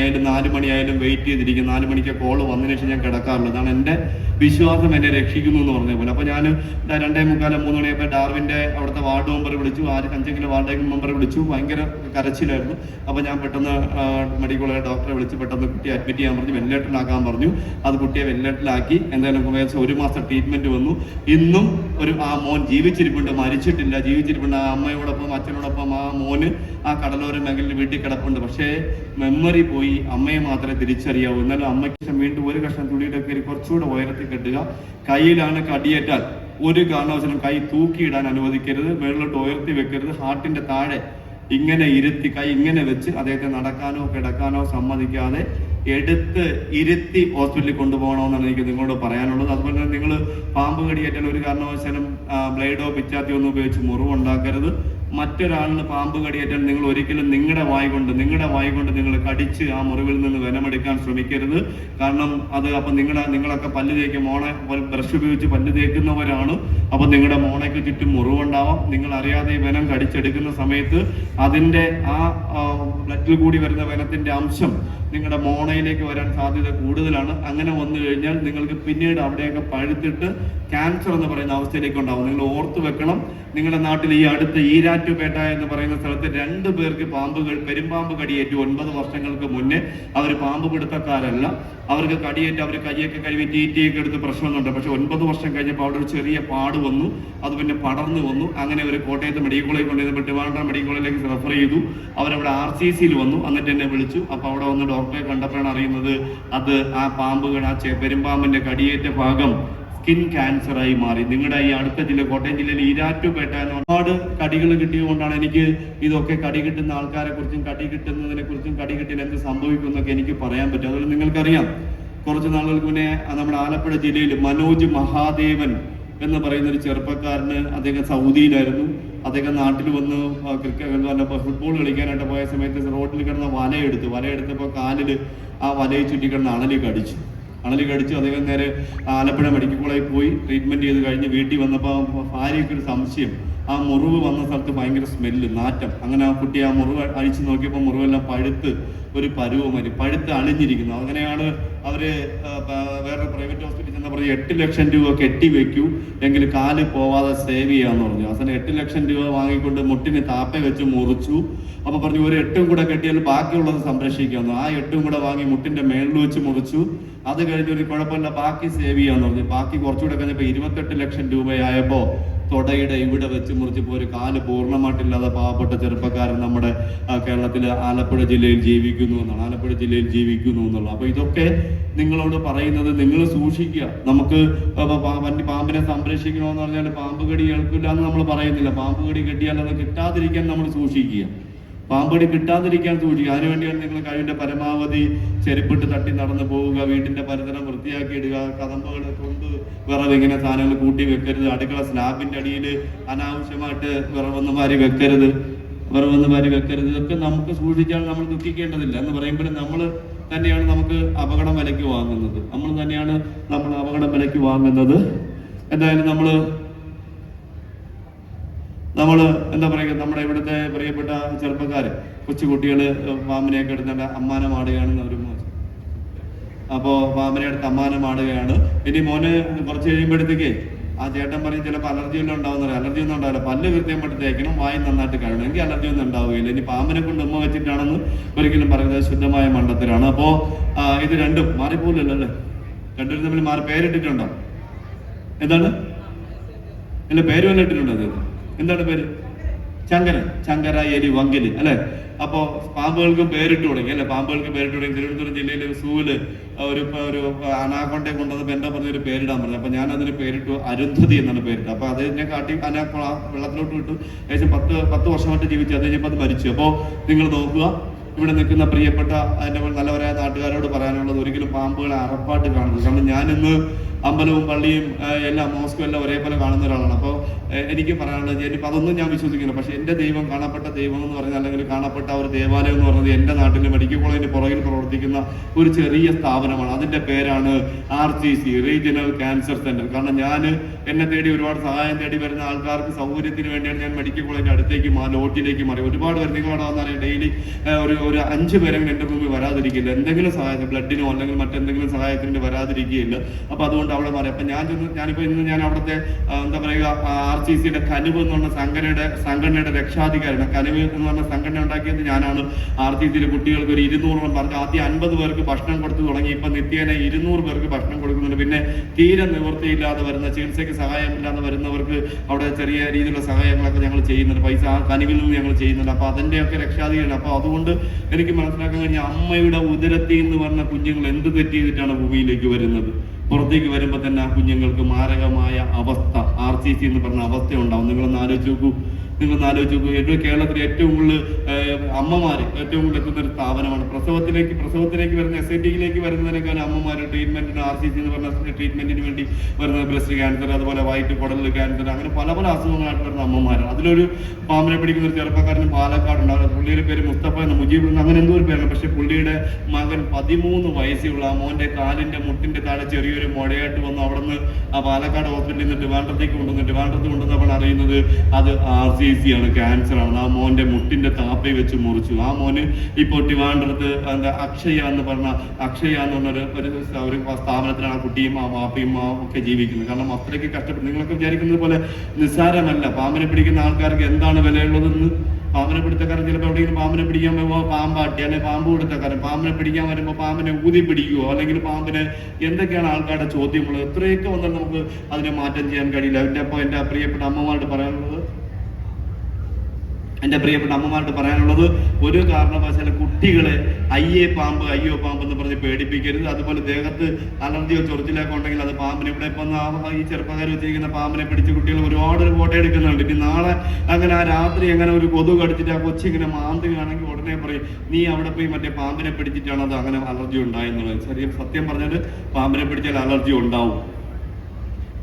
മണിയായാലും നാല് മണിയായാലും വെയിറ്റ് ചെയ്തിരിക്കും. നാല് മണിക്ക് കോൾ വന്നതിന് ശേഷം ഞാൻ കിടക്കാറുള്ളത് അതാണ് എന്റെ വിശ്വാസം എന്നെ രക്ഷിക്കുന്നു എന്ന് പറഞ്ഞ പോലെ. അപ്പോൾ ഞാൻ രണ്ടേ മുക്കാല മൂന്ന് മണിയപ്പോൾ ഡാർവിന്റെ അവിടുത്തെ വാർഡ് മെമ്പർ വിളിച്ചു. ആര് അഞ്ചെങ്കിലും വാർഡ് മെമ്പർ വിളിച്ചു. ഭയങ്കര കരച്ചിലായിരുന്നു. അപ്പോൾ ഞാൻ പെട്ടെന്ന് മെഡിക്കൽ കോളേജ് ഡോക്ടറെ വിളിച്ച് പെട്ടെന്ന് കുട്ടിയെ അഡ്മിറ്റ് ചെയ്യാൻ പറഞ്ഞു. വെന്റിലേറ്ററിലാക്കാൻ പറഞ്ഞു. അത് കുട്ടിയെ വെന്റിലേറ്ററിലാക്കി. എന്തായാലും ഏകദേശം ഒരു മാസം ട്രീറ്റ്മെന്റ് വന്നു. ഇന്നും ഒരു ആ മോൻ ജീവിച്ചിരിപ്പുണ്ട്. മരിച്ചിട്ടില്ല. ജീവിച്ചിരിപ്പുണ്ട്. ആ അമ്മയോടൊപ്പം അച്ഛനോടൊപ്പം ആ മോന് ആ കടലോര മേഖലയിൽ വീട്ടിൽ കിടപ്പുണ്ട്. പക്ഷേ മെമ്മറി പോയി. അമ്മയെ മാത്രമേ തിരിച്ചറിയാവൂ. എന്നാലും അമ്മയ്ക്ക് വീണ്ടും ഒരു കഷ്ണം തുണിയുടെ കയറി കുറച്ചുകൂടെ ഉയരത്തിൽ കെട്ടുക. കയ്യിലാണ് കടിയേറ്റാൽ ഒരു കാരണവശാലും കൈ തൂക്കിയിടാൻ അനുവദിക്കരുത്. മേളിലോട്ട് ഉയർത്തി വെക്കരുത്. ഹാർട്ടിന്റെ താഴെ ഇങ്ങനെ ഇരുത്തി കൈ ഇങ്ങനെ വെച്ച് അദ്ദേഹത്തെ നടക്കാനോ കിടക്കാനോ സമ്മതിക്കാതെ എടുത്ത് ഇരുത്തി ഹോസ്പിറ്റലിൽ കൊണ്ടുപോകണമെന്നാണ് എനിക്ക് നിങ്ങളോട് പറയാനുള്ളത്. അതുപോലെ തന്നെ നിങ്ങൾ പാമ്പ് കടിയേറ്റാൽ ഒരു കാരണവശാലും ബ്ലേഡോ പിച്ചാത്തിയോ ഒന്നും ഉപയോഗിച്ച് മുറിവുണ്ടാക്കരുത്. മറ്റൊരാളിന് പാമ്പ് കടിയേറ്റാൽ നിങ്ങൾ ഒരിക്കലും നിങ്ങളുടെ വായി കൊണ്ട് നിങ്ങളുടെ വായി കൊണ്ട് നിങ്ങൾ കടിച്ച് ആ മുറിവിൽ നിന്ന് വെനമെടുക്കാൻ ശ്രമിക്കരുത്. കാരണം അത് അപ്പൊ നിങ്ങളെ നിങ്ങളൊക്കെ പല്ല് തേക്ക്. മോണെ ബ്രഷ് ഉപയോഗിച്ച് പല്ല് തേക്കുന്നവരാണ്. അപ്പൊ നിങ്ങളുടെ മോണയ്ക്ക് ചുറ്റും മുറിവുണ്ടാവാം. നിങ്ങൾ അറിയാതെ ഈ വനം കടിച്ചെടുക്കുന്ന സമയത്ത് അതിന്റെ ആ ബ്ലഡിൽ കൂടി വരുന്ന വനത്തിന്റെ അംശം നിങ്ങളുടെ മോണയിലേക്ക് വരാൻ സാധ്യത കൂടുതലാണ്. അങ്ങനെ വന്നു കഴിഞ്ഞാൽ നിങ്ങൾക്ക് പിന്നീട് അവിടെയൊക്കെ പഴുത്തിട്ട് ക്യാൻസർ എന്ന് പറയുന്ന അവസ്ഥയിലേക്ക് ഉണ്ടാവും. നിങ്ങൾ ഓർത്തു വെക്കണം. നിങ്ങളുടെ നാട്ടിൽ ഈ അടുത്ത ഈരാറ്റുപേട്ട എന്ന് പറയുന്ന സ്ഥലത്ത് രണ്ട് പേർക്ക് പാമ്പുകൾ പെരുമ്പാമ്പ് കടിയേറ്റു ഒൻപത് വർഷങ്ങൾക്ക് മുന്നേ. അവർ പാമ്പ് പിടുത്തക്കാരല്ല. അവർക്ക് കടിയേറ്റ് അവർ കൈയൊക്കെ കഴുകി ടീറ്റിയൊക്കെ എടുത്ത് പ്രശ്നമൊന്നുണ്ട് പക്ഷെ ഒൻപത് വർഷം കഴിഞ്ഞപ്പോൾ അവിടെ ഒരു ചെറിയ പാട് വന്നു. അത് പിന്നെ പടർന്നു വന്നു. അങ്ങനെ ഒരു കോട്ടയത്ത് മെഡിക്കൽ കോളേജ് കൊണ്ടുവന്നപ്പോൾ ട്രിവാൻഡ്രം മെഡിക്കൽ കോളേജിലേക്ക് റെഫർ ചെയ്തു. അവരവിടെ ആർ സി സിയിൽ വന്നു. എന്നിട്ട് എന്നെ വിളിച്ചു. അപ്പോൾ അവിടെ വന്ന് ഡോക്ടറെ കണ്ടപ്പോഴാണ് അറിയുന്നത് അത് ആ പാമ്പുകൾ ആ പെരുമ്പാമ്പിന്റെ കടിയേറ്റ ഭാഗം സ്കിൻ ക്യാൻസർ ആയി മാറി. നിങ്ങളുടെ ഈ അടുത്ത ജില്ല കോട്ടയം ജില്ലയിൽ ഈരാറ്റുപേട്ട എന്ന് ഒരുപാട് കടികൾ കിട്ടിയതുകൊണ്ടാണ് എനിക്ക് ഇതൊക്കെ കടി കിട്ടുന്ന ആൾക്കാരെ കുറിച്ചും കടി കിട്ടുന്നതിനെ കുറിച്ചും കടി കിട്ടിയാൽ എന്ത് സംഭവിക്കും എന്നൊക്കെ എനിക്ക് പറയാൻ പറ്റും. അതുപോലെ നിങ്ങൾക്കറിയാം കുറച്ച് നാളുകൾക്ക് മുന്നേ നമ്മുടെ ആലപ്പുഴ ജില്ലയിൽ മനോജ് മഹാദേവൻ എന്ന് പറയുന്ന ഒരു ചെറുപ്പക്കാരന് അദ്ദേഹം സൗദിയിലായിരുന്നു. അദ്ദേഹം നാട്ടിൽ വന്ന് ക്രിക്കറ്റ് ഫുട്ബോൾ കളിക്കാനായിട്ട് പോയ സമയത്ത് റോഡിൽ കിടന്ന വലയെടുത്ത് വലയെടുത്തപ്പോൾ കാലിൽ ആ വലയിൽ ചുറ്റിക്കിടന്ന അണലി കടിച്ചു അണലി കടിച്ചു അദ്ദേഹം നേരെ ആലപ്പുഴ മെഡിക്കൽ കോളേജിൽ പോയി ട്രീറ്റ്മെന്റ് ചെയ്ത് കഴിഞ്ഞ് വീട്ടിൽ വന്നപ്പോൾ ഭാര്യയ്ക്ക് ഒരു സംശയം. ആ മുറിവ് വന്ന സ്ഥലത്ത് ഭയങ്കര സ്മെല്ല് നാറ്റം. അങ്ങനെ ആ കുട്ടി ആ മുറിവ് അഴിച്ചു നോക്കിയപ്പോൾ മുറിവെല്ലാം പഴുത്ത് ഒരു പരുവമരി പഴുത്ത് അളിഞ്ഞിരിക്കുന്നു. അങ്ങനെയാണ് അവർ വേറെ പ്രൈവറ്റ് ഹോസ്പിറ്റലിൽ ചെന്ന് പറഞ്ഞു എട്ട് ലക്ഷം രൂപ കെട്ടി വെക്കൂ. എങ്കിൽ കാൽ പോവാതെ സേവ് ചെയ്യാന്ന് പറഞ്ഞു. അവസാനം എട്ട് ലക്ഷം രൂപ വാങ്ങിക്കൊണ്ട് മുട്ടിന് താപ്പ വെച്ച് മുറിച്ചു. അപ്പൊ പറഞ്ഞു ഒരു എട്ടും കൂടെ കെട്ടിയാൽ ബാക്കിയുള്ളത് സംരക്ഷിക്കാമെന്ന് ആ എട്ടും കൂടെ വാങ്ങി മുട്ടിന്റെ മേളിൽ വെച്ച് മുറിച്ചു. അത് കഴിഞ്ഞ് ഒരു കുഴപ്പമില്ല ബാക്കി സേവ് ചെയ്യാന്ന് പറഞ്ഞു. ബാക്കി കുറച്ചുകൂടെ കഴിഞ്ഞപ്പോ ഇരുപത്തെട്ട് ലക്ഷം രൂപയായപ്പോ തൊടയുടെ ഇവിടെ വെച്ച് മുറിച്ചപ്പോൾ ഒരു കാൽ പൂർണമായിട്ടില്ലാതെ പാവപ്പെട്ട ചെറുപ്പക്കാരൻ നമ്മുടെ കേരളത്തിലെ ആലപ്പുഴ ജില്ലയിൽ ജീവിക്കുന്നു എന്നാണ്. ആലപ്പുഴ ജില്ലയിൽ ജീവിക്കുന്നു എന്നുള്ളത്. അപ്പൊ ഇതൊക്കെ നിങ്ങളോട് പറയുന്നത് നിങ്ങൾ സൂക്ഷിക്കുക. നമുക്ക് വണ്ടി പാമ്പിനെ സംരക്ഷിക്കണമെന്ന് പറഞ്ഞാൽ പാമ്പ് കടി കേൾക്കില്ല എന്ന് നമ്മൾ പറയുന്നില്ല. പാമ്പ് കടി കിട്ടിയാൽ അത് കിട്ടാതിരിക്കാൻ നമ്മൾ സൂക്ഷിക്കുക. പാമ്പടി കിട്ടാതിരിക്കാൻ സൂക്ഷിക്കുക. അതിനുവേണ്ടിയാണ് നിങ്ങൾ കഴിവിന്റെ പരമാവധി ചെരുപ്പിട്ട് തട്ടി നടന്നു പോവുക വീടിന്റെ പരിസരം വൃത്തിയാക്കി ഇടുക കതമ്പുകൾ കൊണ്ട് വിറവ് ഇങ്ങനെ സാധനങ്ങൾ കൂട്ടി വെക്കരുത്. അടുക്കള സ്ലാബിന്റെ അടിയിൽ അനാവശ്യമായിട്ട് വിറവൊന്നും മാറി വെക്കരുത്. വിറവൊന്നും മാറി വെക്കരുത്. ഇതൊക്കെ നമുക്ക് സൂക്ഷിച്ചാൽ നമ്മൾ ദുഃഖിക്കേണ്ടതില്ല എന്ന് പറയുമ്പോൾ നമ്മൾ തന്നെയാണ് നമുക്ക് അപകടം വിലയ്ക്ക് വാങ്ങുന്നത്. നമ്മൾ തന്നെയാണ് നമ്മൾ അപകടം വിലയ്ക്ക് വാങ്ങുന്നത്. എന്തായാലും നമ്മൾ നമ്മൾ എന്താ പറയുക നമ്മുടെ ഇവിടുത്തെ പ്രിയപ്പെട്ട ചെറുപ്പക്കാര് കൊച്ചുകുട്ടികൾ പാമ്പിനെയൊക്കെ എടുത്തേണ്ട അമ്മാനം ആടുകയാണെന്ന് ഒരു മോശം അപ്പോ മാമനയുടെ തമ്മാനം ആടുകയാണ് ഇനി മോന് കുറച്ച് കഴിയുമ്പോഴത്തേക്ക് ആ ചേട്ടൻ പറയും ചിലപ്പോൾ അലർജി ഒന്നും ഉണ്ടാവുന്ന അലർജി ഒന്നും ഉണ്ടാവില്ല. പല്ല് കൃത്യമായിട്ട് തേക്കണം വായി നന്നായിട്ട് കഴിയണം എങ്കിൽ അലർജി ഒന്നും ഉണ്ടാവുകയില്ല. ഇനി പാമ്പിനെ കൊണ്ട് ഉമ്മ വെച്ചിട്ടാണെന്ന് ഒരിക്കലും പറയുന്നത് ശുദ്ധമായ മണ്ഡത്തിലാണ് അപ്പോ ആ, ഇത് രണ്ടും മാറിപ്പോലല്ലോ അല്ലേ? രണ്ടുപേരും തമ്മിൽ മാറി പേരിട്ടിട്ടുണ്ടോ? എന്താണ്? എന്റെ പേര് വന്നിട്ടുണ്ടോ അത്. എന്താണ് പേര്? ചങ്കരൻ. ചങ്കര എലി വങ്കൽ അല്ലെ? അപ്പോ പാമ്പുകൾക്കും പേരിട്ട് തുടങ്ങി അല്ലെ? പാമ്പുകൾക്ക് പേരിട്ട് തുടങ്ങി. തിരുവനന്തപുരം ജില്ലയിലെ ഒരു സൂവിൽ ഒരു ഒരു അനാക്കൊണ്ടയെ കൊണ്ടുവന്നപ്പോ എന്താ പറഞ്ഞ ഒരു പേരിടാൻ പറഞ്ഞു. അപ്പൊ ഞാൻ അതിന് പേരിട്ടു അരുന്ധതി എന്നാണ് പേരിട്ടത്. അപ്പൊ അത് എന്നെ കാട്ടി അനാക്കോള വെള്ളത്തിലോട്ട് വിട്ടു. ഏകദേശം പത്ത് പത്ത് വർഷമായിട്ട് ജീവിച്ചു. അത് കഴിഞ്ഞപ്പോ അത് മരിച്ചു. അപ്പോ നിങ്ങൾ നോക്കുക ഇവിടെ നിൽക്കുന്ന പ്രിയപ്പെട്ട എന്റെ നല്ലവരായ നാട്ടുകാരോട് പറയാനുള്ളത് ഒരിക്കലും പാമ്പുകളെ അറപ്പാട്ട് കാണുന്നത് കാരണം ഞാൻ ഇന്ന് അമ്പലവും പള്ളിയും എല്ലാം മോസ്കും എല്ലാം ഒരേപോലെ കാണുന്ന ഒരാളാണ്. അപ്പോൾ എനിക്ക് പറയാനുള്ളത് എനിക്ക് അതൊന്നും ഞാൻ വിശ്വസിക്കുന്നു പക്ഷെ എന്റെ ദൈവം കാണപ്പെട്ട ദൈവം എന്ന് പറഞ്ഞാൽ അല്ലെങ്കിൽ കാണപ്പെട്ട ഒരു ദേവാലയം എന്ന് പറയുന്നത് എന്റെ നാട്ടിലെ മെഡിക്കൽ കോളേജിന്റെ പുറകിൽ പ്രവർത്തിക്കുന്ന ഒരു ചെറിയ സ്ഥാപനമാണ്. അതിന്റെ പേരാണ് R C C regional cancer centre കാരണം ഞാൻ എന്നെ തേടി ഒരുപാട് സഹായം തേടി വരുന്ന ആൾക്കാർക്ക് സൗകര്യത്തിന് വേണ്ടിയാണ് ഞാൻ മെഡിക്കൽ കോളേജിന്റെ അടുത്തേക്ക് മാ ലോഡ്ജിലേക്ക് മാറി. ഒരുപാട് പേര് നിങ്ങളോട് വന്നാൽ ഡെയിലി ഒരു ഒരു അഞ്ച് പേരെങ്കിലും എന്റെ മുമ്പിൽ വരാതിരിക്കില്ല. എന്തെങ്കിലും സഹായത്തിന് ബ്ലഡിനോ അല്ലെങ്കിൽ മറ്റെന്തെങ്കിലും സഹായത്തിന് വരാതിരിക്കുകയില്ല. അപ്പൊ അതുകൊണ്ട് അവിടെ മാറി അപ്പൊ ഞാൻ ചെന്ന് ഞാനിപ്പോ ഇന്ന് ഞാൻ അവിടുത്തെ എന്താ പറയുക ആർ സി സിയുടെ കനുവ് എന്ന് പറഞ്ഞ സംഘടനയുടെ സംഘടനയുടെ രക്ഷാധികാരിയാണ്. കനുവ് എന്ന് പറഞ്ഞ സംഘടന ഉണ്ടാക്കിയത് ഞാനാണ്. ആർ സി സിയിലെ കുട്ടികൾക്ക് ഒരു ഇരുന്നൂറോളം പറഞ്ഞു ആദ്യം അൻപത് പേർക്ക് ഭക്ഷണം കൊടുത്തു തുടങ്ങി. ഇപ്പൊ നിത്യേന ഇരുന്നൂറ് പേർക്ക് ഭക്ഷണം കൊടുക്കുന്നുണ്ട്. പിന്നെ തീരെ നിവൃത്തിയില്ലാതെ വരുന്ന ചികിത്സയ്ക്ക് സഹായമില്ലാതെ വരുന്നവർക്ക് അവിടെ ചെറിയ രീതിയിലുള്ള സഹായങ്ങളൊക്കെ ഞങ്ങൾ ചെയ്യുന്നുണ്ട്. പൈസ കനിവിൽ നിന്ന് ഞങ്ങൾ ചെയ്യുന്നുണ്ട്. അപ്പൊ അതിന്റെയൊക്കെ രക്ഷാധികാരിയാണ്. അപ്പൊ അതുകൊണ്ട് എനിക്ക് മനസ്സിലാക്കാൻ കഴിഞ്ഞ അമ്മയുടെ ഉദരത്തിൽ നിന്ന് പറഞ്ഞ കുഞ്ഞുങ്ങൾ എന്ത് തെറ്റ് ചെയ്തിട്ടാണ് ഭൂമിയിലേക്ക് വരുന്നത്? പുറത്തേക്ക് വരുമ്പോൾ തന്നെ ആ കുഞ്ഞുങ്ങൾക്ക് മാരകമായ അവസ്ഥ ആർ സി സി എന്ന് പറഞ്ഞ അവസ്ഥ ഉണ്ടാവും നിങ്ങളൊന്ന് ആലോചിച്ച് നോക്കൂ. നിങ്ങളൊന്ന് ആലോചിച്ച് നോക്കുക ഏറ്റവും കേരളത്തിൽ ഏറ്റവും കൂടുതൽ അമ്മമാർ ഏറ്റവും കൂടുതൽ എത്തുന്ന ഒരു സ്ഥാപനമാണ്. പ്രസവത്തിലേക്ക് പ്രസവത്തിലേക്ക് വരുന്ന എസ് ഐ ടിയിലേക്ക് വരുന്നതിനേക്കാൾ അമ്മമാർ ട്രീറ്റ്മെന്റിന് ആർ സി സി എന്ന് പറഞ്ഞ ട്രീറ്റ്മെന്റിന് വേണ്ടി വരുന്ന ബ്രസ്റ്റ് ക്യാൻസർ അതുപോലെ വയറ്റ് കുടൽ ക്യാൻസർ അങ്ങനെ പല പല അസുഖങ്ങളായിട്ട് വരുന്ന അമ്മമാരാണ് അതിലൊരു പാമ്പിനെ പിടിക്കുന്ന ഒരു ചെറുപ്പക്കാരൻ പാലക്കാട് ഉണ്ടാവും പുള്ളിയുടെ പേര് മുസ്തഫ എന്ന് മുജീബ് എന്ന് അങ്ങനെ എന്തോ ഒരു പേരാണ്. പക്ഷെ പുള്ളിയുടെ മകൻ പതിമൂന്ന് വയസ്സുള്ള ആ മോന്റെ കാലിന്റെ മുട്ടിന്റെ താഴെ ചെറിയൊരു മുഴയായിട്ട് വന്ന് അവിടെ നിന്ന് ആ പാലക്കാട് ഹോസ്പിറ്റലിൽ നിന്ന് ട്രിവാൻഡ്രത്തേക്ക് കൊണ്ടുവന്ന് ട്രിവാൻഡ്രത്ത് കൊണ്ടുവന്നപ്പോൾ അറിയുന്നത് അത് ആർ സി സി ആണ് ക്യാൻസർ ആണ് ആ മോന്റെ മുട്ടിന്റെ താപ്പി വെച്ച് മുറിച്ചു. ആ മോന് ഇപ്പോൾ ട്രിവാൻഡ്രത്ത് എന്താ അക്ഷയ എന്ന് പറഞ്ഞ അക്ഷയ എന്ന് പറഞ്ഞ ഒരു- സ്ഥാപനത്തിലാണ് ആ കുട്ടിയും ആ വാപ്പയും ഒക്കെ ജീവിക്കുന്നത്. കാരണം അത്രയ്ക്ക് കഷ്ടപ്പെട്ട് നിങ്ങളൊക്കെ വിചാരിക്കുന്നത് പോലെ നിസ്സാരമല്ല. പാമ്പിനെ പിടിക്കുന്ന ആൾക്കാർക്ക് എന്താണ് വിലയുള്ളതെന്ന്? പാമ്പിനെ പിടുത്തക്കാരൻ ചിലപ്പോൾ എവിടെയെങ്കിലും പാമ്പിനെ പിടിക്കാൻ പോകുമ്പോൾ പാമ്പാട്ടി അല്ലെങ്കിൽ പാമ്പ് പിടുത്തക്കാരൻ പാമ്പിനെ പിടിക്കാൻ വരുമ്പോൾ പാമ്പിനെ ഊതി പിടിക്കുവോ അല്ലെങ്കിൽ പാമ്പിനെ എന്തൊക്കെയാണ് ആൾക്കാരുടെ ചോദ്യമുള്ളത്? എത്രയൊക്കെ വന്നാൽ നമുക്ക് അതിനെ മാറ്റം ചെയ്യാൻ കഴിയില്ല. എന്റെ അപ്പോൾ എന്റെ പ്രിയപ്പെട്ട അമ്മമാരോട് പറയാനുള്ളത് എന്റെ പ്രിയപ്പെട്ട അമ്മമാരോട് പറയാനുള്ളത് ഒരു കാരണവശാലും കുട്ടികളെ അയ്യേ പാമ്പ് അയ്യോ പാമ്പ് എന്ന് പറഞ്ഞ് പേടിപ്പിക്കരുത്. അതുപോലെ ദേഹത്ത് അലർജിയോ ചൊറിച്ചിലൊക്കെ ഉണ്ടെങ്കിൽ അത് പാമ്പിനെ ഇവിടെ ഇപ്പം ഈ ചെറുപ്പക്കാർ വെച്ചിരിക്കുന്ന പാമ്പിനെ പിടിച്ച് കുട്ടികൾ ഒരുപാട് ഒരു ഫോട്ടോ എടുക്കുന്നുണ്ട്. ഇനി നാളെ അങ്ങനെ ആ രാത്രി എങ്ങനെ ഒരു കൊതു കടിച്ചിട്ട് ആ കൊച്ചി ഇങ്ങനെ മാന്തുകയാണെങ്കിൽ ഉടനെ പറയും നീ അവിടെ പോയി മറ്റേ പാമ്പിനെ പിടിച്ചിട്ടാണ് അത് അങ്ങനെ അലർജി ഉണ്ടായെന്നുള്ളത് ശരി സത്യം പറഞ്ഞാൽ പാമ്പിനെ പിടിച്ചാൽ അലർജി ഉണ്ടാവും.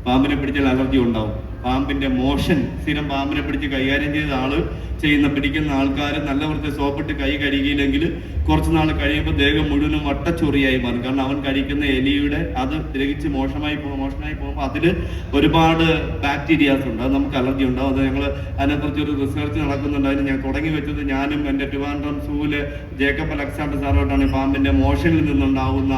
പാമ്പിനെ പിടിച്ചാൽ അലർജി ഉണ്ടാവും. പാമ്പിന്റെ മോഷൻ സ്ഥിരം പാമ്പിനെ പിടിച്ച് കൈകാര്യം ചെയ്ത ആൾ ചെയ്യുന്ന പിടിക്കുന്ന ആൾക്കാർ നല്ല വൃത്തി സോപ്പിട്ട് കൈ കഴുകിയില്ലെങ്കിൽ കുറച്ച് നാൾ കഴിയുമ്പോൾ ദേഹം മുഴുവനും വട്ടച്ചൊറിയായി മാറും. കാരണം അവൻ കഴിക്കുന്ന എലിയുടെ അത് ഗ്രഹിച്ച് മോശമായി പോകും മോശമായി പോകുമ്പോൾ അതിൽ ഒരുപാട് ബാക്ടീരിയാസ് ഉണ്ട്. അത് നമുക്ക് അലർജി ഉണ്ടാവും. അത് ഞങ്ങൾ അതിനെക്കുറിച്ച് ഒരു റിസർച്ച് നടക്കുന്നുണ്ട്. അതിന് ഞാൻ തുടങ്ങി വെച്ചത് ഞാനും എന്റെ ട്രിവാൻഡ്രം സൂൽ ജേക്കബ് അലക്സാണ്ടർ സാറോട്ടാണ്. ഈ പാമ്പിന്റെ മോഷനിൽ നിന്നുണ്ടാവുന്ന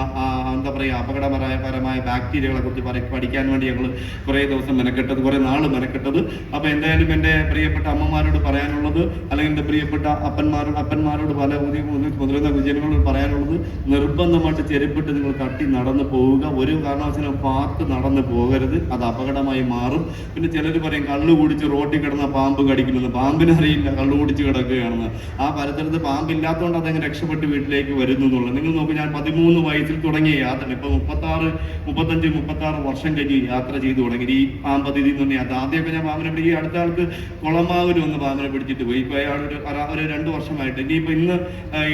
എന്താ പറയുക അപകടപരമായ ബാക്ടീരിയകളെ കുറിച്ച് പറ- പഠിക്കാൻ വേണ്ടി ഞങ്ങൾ കുറേ ദിവസം മെനക്കെട്ടത് കുറേ നാൾ മെനക്കെട്ടത്. അപ്പോൾ എന്തായാലും എന്റെ പ്രിയപ്പെട്ട അമ്മമാരോട് പറയാനുള്ളത് അല്ലെങ്കിൽ എന്റെ പ്രിയപ്പെട്ട അപ്പന്മാരോട് അപ്പന്മാരോട് പല മുതി- മുതിർന്ന വിജയനങ്ങളോട് പറയാനുള്ളത് നിർബന്ധമായിട്ട് ചെരുപ്പിട്ട് നിങ്ങൾ തട്ടി നടന്നു പോവുക. ഒരു കാരണവശാലും പാർട്ട് നടന്നു പോകരുത്. അത് അപകടമായി മാറും. പിന്നെ ചിലർ പറയും കള്ളു കുടിച്ച് റോട്ടിൽ കിടന്ന പാമ്പ് കടിക്കുന്നത് പാമ്പിനെ അറിയില്ല. കള്ളു കുടിച്ച് കിടക്കുകയാണെന്ന്. ആ പരിസരത്ത് പാമ്പില്ലാത്തതുകൊണ്ട് അതങ്ങ് രക്ഷപ്പെട്ട് വീട്ടിലേക്ക് വരുന്നു എന്നുള്ളത്. നിങ്ങൾ നോക്കൂ ഞാൻ പതിമൂന്ന് വയസ്സിൽ തുടങ്ങിയ യാത്ര ഇപ്പൊ മുപ്പത്തി ആറ് മുപ്പത്തഞ്ച് മുപ്പത്തി ആറ് വർഷം കഴിഞ്ഞ് യാത്ര ചെയ്തു തുടങ്ങി. ഈ പാമ്പതിഥി എന്ന് പറഞ്ഞാൽ ആദ്യമൊക്കെ ഞാൻ പാമ്പിനെ പിടിക്കുക അടുത്ത ആൾക്ക് കുളമാവിൽ ഒന്ന് പാമ്പിനെ പിടിച്ചിട്ട് പോയി. ഇപ്പൊ അയാൾ ഒരു രണ്ട് വർഷമായിട്ട്. ഇനിയിപ്പോ ഇന്ന്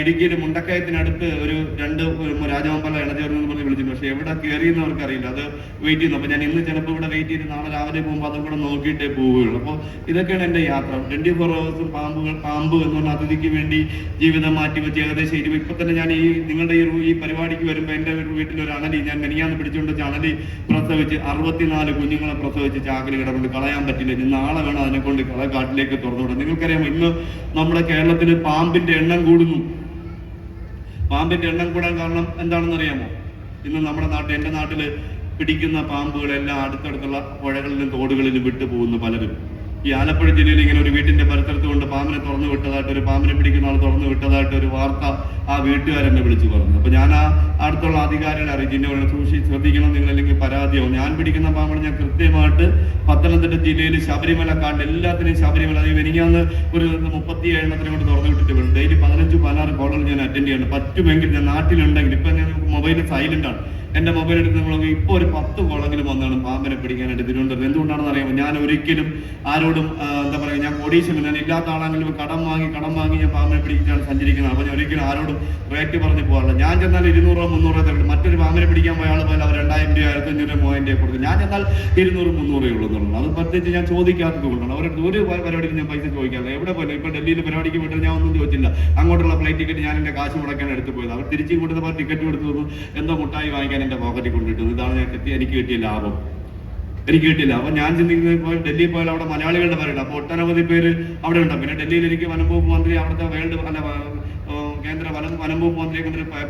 ഇടുക്കിയിൽ മുണ്ടക്കയത്തിനടുത്ത് ഒരു രണ്ട് ഒരു രാജമമ്പല ഇണചേർന്ന് എന്ന് പറഞ്ഞ് വിളിച്ചിട്ടുണ്ട് പക്ഷെ എവിടെ കയറിയെന്ന് അവർക്ക് അറിയില്ല അത് വെയിറ്റ് ചെയ്യുന്നു അപ്പൊ ഞാൻ ഇന്ന് ചിലപ്പോൾ ഇവിടെ വെയിറ്റ് ചെയ്ത് നാളെ രാവിലെ പോകുമ്പോൾ അതും കൂടെ നോക്കിയിട്ടേ പോവുകയുള്ളൂ. അപ്പോൾ ഇതൊക്കെയാണ് എന്റെ യാത്ര. ട്വന്റി ഫോർ അവേഴ്സും പാമ്പുകൾ പാമ്പ് എന്ന് പറഞ്ഞ അതിഥിക്ക് വേണ്ടി ജീവിതം മാറ്റി വെച്ച് ഏകദേശം ഇരുപത് ഇപ്പൊ തന്നെ ഞാൻ ഈ നിങ്ങളുടെ ഈ പരിപാടിക്ക് വരുമ്പോൾ എന്റെ വീട്ടിൽ ഒരു അണലി ഞാൻ മെനിയാന്ന് പിടിച്ചുകൊണ്ട് അണലി പ്രസവിച്ച് അറുപത്തിനാല് കുഞ്ഞുങ്ങളെ പ്രസവിച്ച് ചാക്കിൽ കിടന്നുണ്ട് കളയാൻ പറ്റില്ല. ഇനി നാളെ വേണം അതിനെ കൊണ്ട് കള കാട്ടിലേക്ക് തുറന്നു വിടാം നിങ്ങൾക്കറിയാം ഇന്ന് നമ്മുടെ കേരളത്തിൽ പാമ്പിന്റെ എണ്ണം കൂടുന്നു. പാമ്പിന്റെ എണ്ണം കൂടാൻ കാരണം എന്താണെന്ന് അറിയാമോ ഇന്ന് നമ്മുടെ നാട്ടിൽ എന്റെ നാട്ടിൽ പിടിക്കുന്ന പാമ്പുകളെല്ലാം അടുത്തടുത്തുള്ള പുഴകളിലും തോടുകളിലും വിട്ടു പോകുന്നു പലരും. ഈ ആലപ്പുഴ ജില്ലയിൽ ഇങ്ങനെ ഒരു വീട്ടിന്റെ പരിസരത്ത് കൊണ്ട് പാമ്പിനെ തുറന്നു വിട്ടതായിട്ട് ഒരു പാമ്പിനെ പിടിക്കുന്ന ആൾ തുറന്നു വിട്ടതായിട്ട് ഒരു വാർത്ത ആ വീട്ടുകാരെന്നെ വിളിച്ചു പറഞ്ഞു. അപ്പൊ ഞാൻ ആ അടുത്തുള്ള അധികാരികളെ അറിയിച്ചു. ഇവിടെ സൂക്ഷി ശ്രദ്ധിക്കണം നിങ്ങൾ അല്ലെങ്കിൽ പരാതിയാവും. ഞാൻ പിടിക്കുന്ന പാമ്പിനെ ഞാൻ കൃത്യമായിട്ട് പത്തനംതിട്ട ജില്ലയിൽ ശബരിമല കാണ്ട് എല്ലാത്തിനെയും ശബരിമല അത് എനിക്കന്ന് ഒരു മുപ്പത്തി ഏഴെണ്ണത്തിനെ കൊണ്ട് തുറന്നു വിട്ടിട്ട് ഡെയിലി പതിനഞ്ച് പതിനാറ് കോളുകൾ ഞാൻ അറ്റൻഡ് ചെയ്യണം പറ്റുമെങ്കിൽ ഞാൻ നാട്ടിലുണ്ടെങ്കിൽ ഇപ്പൊ ഞാൻ മൊബൈൽ സൈലന്റ് ആണ്. എന്റെ മൊബൈൽ എടുത്ത് നമ്മൾ ഇപ്പോൾ ഒരു പത്ത് കോളെങ്കിലും വന്നാണ് പാമ്പിനെ പിടിക്കാനായിട്ട് തിരുവനന്തപുരത്ത്. എന്തുകൊണ്ടാണെന്ന് അറിയാമോ ഞാൻ ഒരിക്കലും ആരോടും എന്താ പറയുക ഞാൻ കോടീശ്വരൻ ഞാൻ ഇല്ലാത്ത ആളാണെങ്കിലും കടം വാങ്ങി കടം വാങ്ങി ഞാൻ പാമ്പിനെ പിടിക്കാൻ സഞ്ചരിക്കുന്നത്. അപ്പോൾ ഞാൻ ഒരിക്കലും ആരോടും റേറ്റ് പറഞ്ഞ് പോകാറില്ല. ഞാൻ ചെന്നാൽ ഇരുന്നൂറോ മുന്നൂറോ തരും മറ്റൊരു പാമ്പിനെ പിടിക്കാൻ പോയ ആൾ പോയാൽ അവർ രണ്ടായിരം രൂപ ആയിരത്തി അഞ്ഞൂറ് രൂപ മൂവായിരം രൂപ കൊടുക്കും. ഞാൻ ചെന്നാൽ ഇരുന്നൂറ് മുന്നൂറേ ഉള്ളൂ എന്നുള്ളത് അത് പ്രത്യേകിച്ച് ഞാൻ ചോദിക്കാത്തത് കൊണ്ടാണ്. അവരുടെ ഒരു പരിപാടിക്ക് ഞാൻ പൈസ ചോദിക്കാറില്ല. എവിടെ പോലും ഇപ്പൊ ഡൽഹിയിൽ പരിപാടിക്ക് പോയിട്ട് ഞാൻ ഒന്നും ചോദിച്ചില്ല. അങ്ങോട്ടുള്ള ഫ്ലൈറ്റ് ടിക്കറ്റ് ഞാൻ എന്റെ കാശ് മുടക്കാൻ എടുത്ത് പോയത്. അവർ തിരിച്ചു കൊണ്ടുവന്നപ്പോൾ ടിക്കറ്റ് കൊടുത്തു എന്തോ മുട്ടായി വാങ്ങിക്കാൻ എന്റെ പോക്കറ്റിൽ കൊണ്ടിട്ടു ഇതാണ് ഞാൻ കിട്ടിയ എനിക്ക് കിട്ടിയ ലാഭം. എനിക്ക് കിട്ടില്ല അപ്പൊ ഞാൻ ചിന്തിക്കുന്നത് ഡൽഹിയിൽ പോയാൽ അവിടെ മലയാളികളുടെ പേരുണ്ട് അപ്പൊ ഒട്ടനവധി പേര് അവിടെ ഉണ്ട്. പിന്നെ ഡൽഹിയിൽ എനിക്ക് വനംവകുപ്പ് മന്ത്രി അവിടുത്തെ വേൾഡ് അല്ല കേന്ദ്ര വനം വനംവകുപ്പ് മന്ത്രി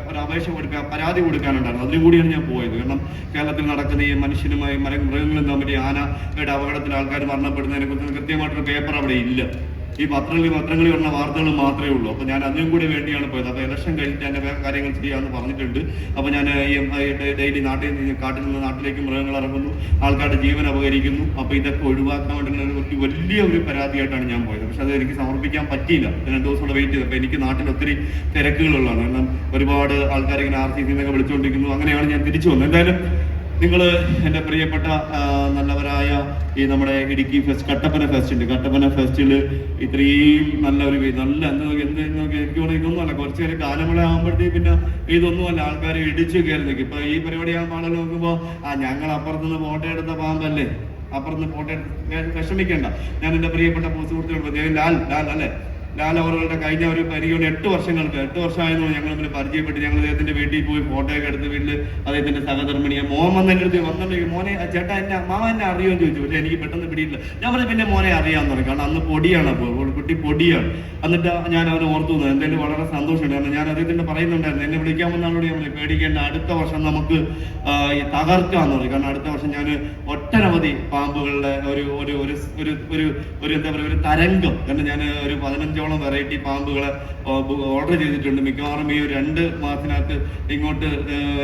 ഒരു അപേക്ഷ കൊടുക്കുക പരാതി കൊടുക്കാനുണ്ടായിരുന്നു. അതിനു കൂടിയാണ് ഞാൻ പോയത്. കാരണം കേരളത്തിൽ നടക്കുന്ന ഈ മനുഷ്യനുമായി മര മൃഗങ്ങളും തമ്മിൽ ആനയുടെ അപകടത്തിൽ ആൾക്കാർ മരണപ്പെടുന്നതിനെ കുറിച്ച് കൃത്യമായിട്ടൊരു പേപ്പർ അവിടെ ഇല്ല. ഈ പത്രങ്ങളിൽ പത്രങ്ങളിൽ വരുന്ന വാർത്തകൾ മാത്രമേ ഉള്ളൂ. അപ്പൊ ഞാൻ അതിനും കൂടി വേണ്ടിയാണ് പോയത്. അപ്പൊ ഇലക്ഷൻ കഴിഞ്ഞിട്ട് എന്റെ വേറെ കാര്യങ്ങൾ ചെയ്യാമെന്ന് പറഞ്ഞിട്ടുണ്ട്. അപ്പൊ ഞാൻ ഈ ഡെയിലി നാട്ടിൽ നിന്ന് കാട്ടിൽ നിന്ന് നാട്ടിലേക്ക് മൃഗങ്ങൾ ഇറങ്ങുന്നു. ആൾക്കാരുടെ ജീവൻ അപകരിക്കുന്നു. അപ്പൊ ഇതൊക്കെ ഒഴിവാക്കാൻ വേണ്ടിയുള്ള ഒരു വലിയ ഒരു പരാതിയായിട്ടാണ് ഞാൻ പോയത്. പക്ഷെ അത് എനിക്ക് സമർപ്പിക്കാൻ പറ്റിയില്ല. രണ്ടു ദിവസം വെയിറ്റ് ചെയ്തു. അപ്പൊ എനിക്ക് നാട്ടിൽ ഒത്തിരി തിരക്കുകളുള്ളതാണ്. കാരണം ഒരുപാട് ആൾക്കാർ ഇങ്ങനെ ആർ സി സിന്നൊക്കെ വിളിച്ചുകൊണ്ടിരിക്കുന്നു അങ്ങനെയാണ് ഞാൻ തിരിച്ചു വന്നത്. എന്തായാലും നിങ്ങൾ എന്റെ പ്രിയപ്പെട്ട നല്ലവരായ ഈ നമ്മുടെ ഇടുക്കി ഫെസ്റ്റ് കട്ടപ്പന ഫെസ്റ്റ് ഉണ്ട് കട്ടപ്പന ഫെസ്റ്റിൽ ഇത്രയും നല്ല ഒരു നല്ല എന്ത് എന്ത് നോക്കി എനിക്ക് ഇതൊന്നുമല്ല കുറച്ച് നേരം ഗാനമേള ആകുമ്പോഴത്തേക്ക് പിന്നെ ഇതൊന്നുമല്ല ആൾക്കാർ ഇടിച്ച് കയറി നിൽക്കും ഇപ്പൊ ഈ പരിപാടി ആകുമ്പോൾ നോക്കുമ്പോൾ ആ ഞങ്ങൾ അപ്പുറത്തുനിന്ന് ഫോട്ടോ എടുത്ത പാമ്പല്ലേ? അപ്പുറത്ത് ഫോട്ടോ എടുത്ത് വിഷമിക്കേണ്ട. ഞാൻ എന്റെ പ്രിയപ്പെട്ട സുഹൃത്തുക്കൾ ലാൽ ലാൽ അല്ലേ? ലാൽ അവറുകളുടെ കഴിഞ്ഞ ഒരു പരിഗണന എട്ട് വർഷങ്ങൾക്ക് എട്ട് വർഷമായിരുന്നു ഞങ്ങൾ തമ്മിൽ പരിചയപ്പെട്ട് ഞങ്ങൾ അദ്ദേഹത്തിന്റെ വീട്ടിൽ പോയി ഫോട്ടോ ഒക്കെ എടുത്ത് വീട്ടിൽ അദ്ദേഹത്തിന്റെ സഹധർമ്മിണിയെ മോൻ വന്ന് അടുത്ത് വന്നിട്ടുണ്ടെങ്കിൽ മോനെ ചേട്ടാ എന്നെ മാമ എന്നെ അറിയുമെന്ന് ചോദിച്ചു. പക്ഷേ എനിക്ക് പെട്ടെന്ന് പിടിയില്ല. ഞാൻ പറഞ്ഞു പിന്നെ മോനെ അറിയാമെന്ന് പറഞ്ഞു. കാരണം അന്ന് പൊടിയാണ് അപ്പോൾ കുട്ടി പൊടിയാണ്. എന്നിട്ട് ഞാൻ അവനെ ഓർത്തു വന്നത് എന്തെങ്കിലും വളരെ സന്തോഷമുണ്ട്. കാരണം ഞാൻ അദ്ദേഹത്തിന്റെ പറയുന്നുണ്ടായിരുന്നു എന്നെ വിളിക്കാമെന്നാണോട് ഞാൻ നമ്മൾ പേടിക്കേണ്ട. അടുത്ത വർഷം നമുക്ക് തകർക്കാന്ന് പറയും കാരണം അടുത്ത വർഷം ഞാൻ ഒട്ടനവധി പാമ്പുകളുടെ ഒരു ഒരു ഒരു ഒരു ഒരു ഒരു എന്താ പറയുക ഒരു തരംഗം. കാരണം ഞാൻ ഒരു പതിനഞ്ചോളം വെറൈറ്റി പാമ്പുകൾ ഓർഡർ ചെയ്തിട്ടുണ്ട്. മിക്കവാറും ഈ രണ്ട് മാസത്തിനകത്ത് ഇങ്ങോട്ട്